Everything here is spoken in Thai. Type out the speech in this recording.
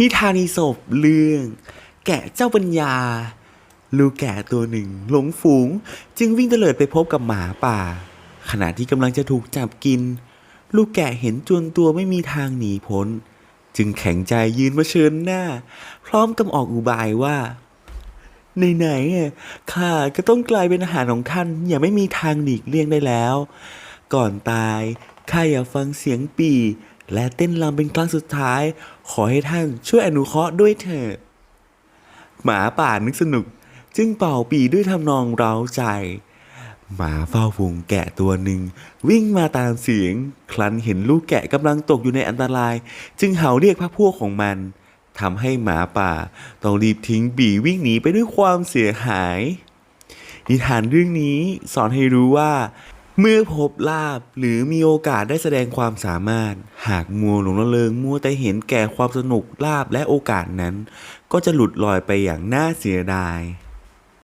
นิทานอีสบเรื่อง แกะเจ้าปัญญา ลูกแกะตัวหนึ่ง หลงฝูง จึงวิ่งเตลิดไปพบกับหมาป่า ขณะที่กำลังจะถูกจับกิน ลูกแกะเห็นจวนตัวไม่มีทางหนีพ้น จึงแข็งใจยืนมาเชิญหน้า พร้อมกับออกอุบายว่าไหนๆข้าก็ต้องกลายเป็นอาหารของท่านอย่าไม่มีทางหลีกเลี่ยงได้แล้ว ก่อนตายข้าอยากฟังเสียงปี่ และเต้นรำเป็นครั้งสุดท้าย ขอให้ท่านช่วยอนุเคราะห์ด้วยเถิด หมาป่านึกสนุก จึงเป่าปีด้วยทำนองเร้าใจ หมาเฝ้าฝูงแกะตัวหนึ่ง วิ่งมาตามเสียง ครั้นเห็นลูกแกะกำลังตกอยู่ในอันตราย จึงเห่าเรียกพรรคพวกของมันทำให้หมาป่าต้องรีบทิ้งบีวิ่งหนีไปด้วยความเสียหาย นิทานเรื่องนี้สอนให้รู้ว่า เมื่อพบลาบหรือมีโอกาสได้แสดงความสามารถ หากมัวหลงละเลงมัวแต่เห็นแก่ความสนุกลาบและโอกาสนั้น ก็จะหลุดลอยไปอย่างน่าเสียดาย